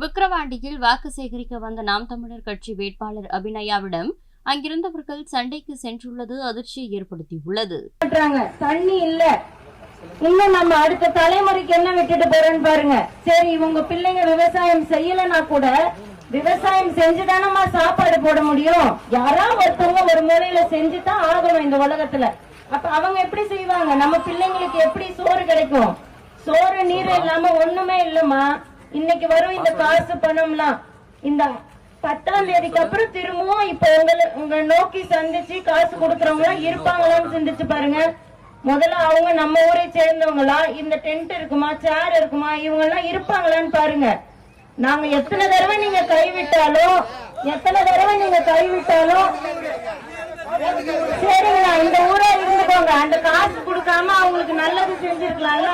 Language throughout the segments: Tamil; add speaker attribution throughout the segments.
Speaker 1: விக்கிரவாண்டியில் வாக்கு சேகரிக்க வந்த நாம் தமிழர் கட்சி வேட்பாளர் அபிநயாவிடம் அங்கிருந்தவர்கள் சண்டைக்கு சென்றுள்ளது அதிர்ச்சியை ஏற்படுத்தியுள்ளது.
Speaker 2: தண்ணி இல்ல. இன்னும் நம்ம அடுத்த தலைமுறைக்கு என்ன விட்டுட்டு போறேன்னு பாருங்க. சரி இவங்க பிள்ளைங்க விவசாயம் செய்யலன்னா கூட விவசாயம் செஞ்சுதானமா சாப்பாடு போட முடியும். யாரா ஒருத்தவங்க ஒரு மூலையில செஞ்சுதான் ஆகணும் இந்த உலகத்துல. அப்ப அவங்க எப்படி செய்வாங்க? நம்ம பிள்ளைங்களுக்கு எப்படி சோறு கிடைக்கும்? சோறு நீர் இல்லாம ஒண்ணுமே இல்லம்மா. இன்னைக்கு வரும் இந்த காசு பணம்லாம். இந்த பத்தாம் தேதிக்கு அப்புறம் திரும்பவும் இப்ப உங்களை உங்க நோக்கி சந்திச்சு காசு கொடுக்கறவங்க இருப்பாங்களான்னு சிந்திச்சு பாருங்க. முதல்ல அவங்க நம்ம ஊரை சேர்ந்தவங்களா? இந்த டென்ட் இருக்குமா? சேர் இருக்குமா? இவங்க எல்லாம் இருப்பாங்களான்னு பாருங்க. நாங்க எத்தனை தடவை நீங்க கைவிட்டாலும் எத்தனை தடவை நீங்க கைவிட்டாலும் சரிங்களா இந்த ஊரா இருந்துக்கோங்க. அந்த காசு கொடுக்காம அவங்களுக்கு நல்லது செஞ்சிருக்கலாம்ல?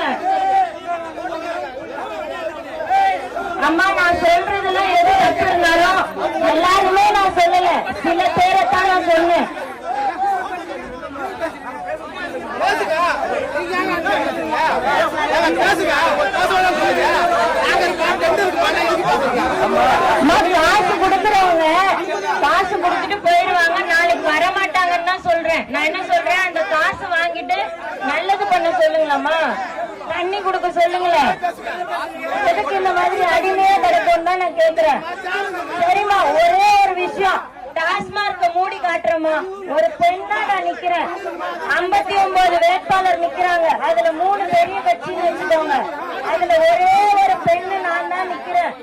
Speaker 2: அம்மா நான் சொல்றதெல்லாம் எது தப்பு இருந்தாலும் எல்லாருமே நான் சொல்லல. சில பேரைத்தான் நான் சொன்னேன். அம்மா, காசு கொடுக்கறவங்க காசு கொடுத்துட்டு போயிடுவாங்க. நாளைக்கு வர மாட்டாங்கன்னு தான் சொல்றேன். நான் என்ன சொல்றேன்? அந்த காசு வாங்கிட்டு நல்லது பண்ண சொல்லுங்களம்மா. தண்ணி கொடுக்க சொல்லுங்களேன் எதுக்கு இந்த மாதிரி அடிமையே கிடைக்கும் தான் நான் கேக்குறேன். சரிம்மா ஒரே ஒரு விஷயம். டாஸ்மார்க்க மூடி காட்டுறோமா ஒரு பெண்ணா நான் நிக்கிறேன். ஐம்பத்தி ஒன்பது வேட்பாளர் நிக்கிறாங்க. அதுல மூணு பெரிய கட்சின்னு வச்சுக்கோங்க. அதுல ஒரே ஒரு பெண்ணு நான் தான் நிக்கிறேன்.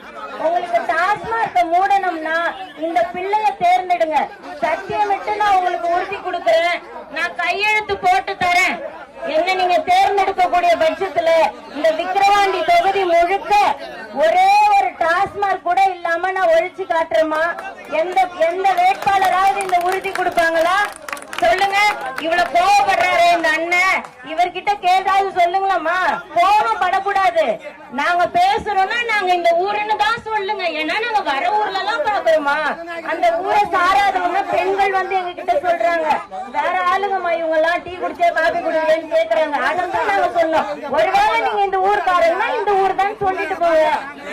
Speaker 2: உங்களுக்கு டாஸ்மார்க்க மூடணும்னா இந்த பிள்ளைய தேர்ந்தெடுங்க. சத்தியமிட்டு நான் உங்களுக்கு உறுதி கொடுக்கறேன். நான் கையெழுத்து போட்டு தரேன். என்ன நீங்க தேர்ந்தெடுக்க கூடிய பட்சத்துல இந்த விக்கிரவாண்டி தொகுதி முழுக்க ஒரே இல்லாம நான் காட்டுறேமா எந்த எந்த வேட்பாளராவது இந்த உறுதி கொடுப்பாங்களா? சொல்லுங்க. இவ்வளவு கோவப்படுறாரு இந்த அண்ணன். இவர்கிட்ட கேட்டாவது சொல்லுங்களம்மா கோவம் படக்கூடாது. நாங்க பேசுறோம்னா நாங்க இந்த ஊருன்னு தான் சொல்லுங்க. ஏன்னா நாங்க வர ஊர்ல எல்லாம் பாக்குறோமா அந்த ஊரை சாராதவங்க பெண்கள் வந்து எங்க கிட்ட சொல்றாங்க. வேற ஆளுங்கம்மா இவங்க எல்லாம் டீ குடிச்சே காபி குடிச்சேன்னு கேக்குறாங்க. அதான் நாங்க சொன்னோம் ஒருவேளை நீங்க இந்த ஊர்க்காரன்னா இந்த ஊர் தான் சொல்லிட்டு போங்க.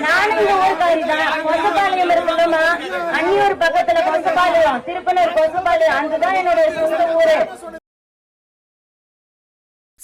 Speaker 2: நானும் இந்த ஊருக்காரி தான். கொசப்பாளையம் இருக்கணுமா அன்னியூர் பக்கத்துல கொசுபாளையம் திருப்பனூர் கொசப்பாளையம் அங்கதான் என்னோட சொந்த ஊரு.